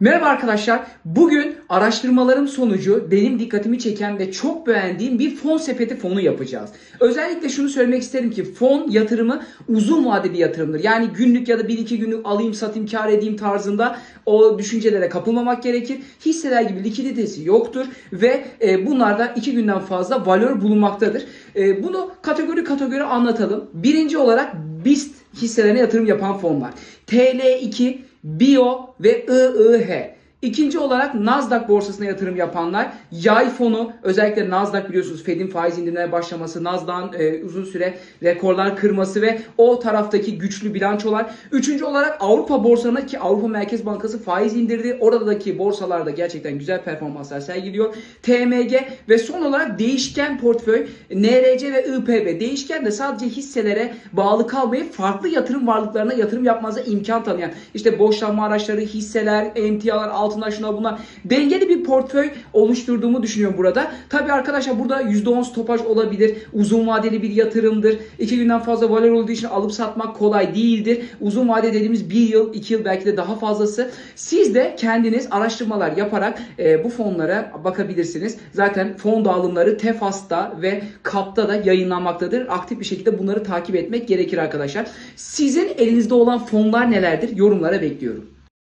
Merhaba arkadaşlar. Bugün araştırmalarım sonucu benim dikkatimi çeken ve çok beğendiğim bir fon sepeti fonu yapacağız. Özellikle şunu söylemek isterim ki fon yatırımı uzun vadeli yatırımdır. Yani günlük ya da 1-2 günlük alayım satayım kar edeyim tarzında o düşüncelere kapılmamak gerekir. Hisseler gibi likiditesi yoktur ve e, bunlarda 2 günden fazla valör bulunmaktadır. E, bunu kategori kategori anlatalım. Birinci olarak BIST hisselerine yatırım yapan fonlar. TL2, Bio ve IIH. İkinci olarak Nasdaq borsasına yatırım yapanlar yay fonu özellikle Nasdaq biliyorsunuz Fed'in faiz indirimine başlaması, Nasdaq'ın e, uzun süre rekorlar kırması ve o taraftaki güçlü bilançolar. Üçüncü olarak Avrupa borsalarına ki Avrupa Merkez Bankası faiz indirdi. Oradaki borsalarda gerçekten güzel performanslar sergiliyor. TMG ve son olarak değişken portföy NRC ve IPB. Değişken de sadece hisselere bağlı kalmayıp farklı yatırım varlıklarına yatırım yapmanıza imkan tanıyan işte borçlanma araçları, hisseler, emtialar, altınlar şuna bunlar dengeli bir portföy oluşturduğumu düşünüyorum burada. Tabi arkadaşlar burada %10 stopaj olabilir. Uzun vadeli bir yatırımdır. 2 günden fazla valör olduğu için alıp satmak kolay değildir. Uzun vade dediğimiz 1 yıl, 2 yıl belki de daha fazlası. Siz de kendiniz araştırmalar yaparak e, bu fonlara bakabilirsiniz. Zaten fon dağılımları Tefas'ta ve KAP'ta da yayınlanmaktadır. Aktif bir şekilde bunları takip etmek gerekir arkadaşlar. Sizin elinizde olan fonlar nelerdir? Yorumlara bekliyorum.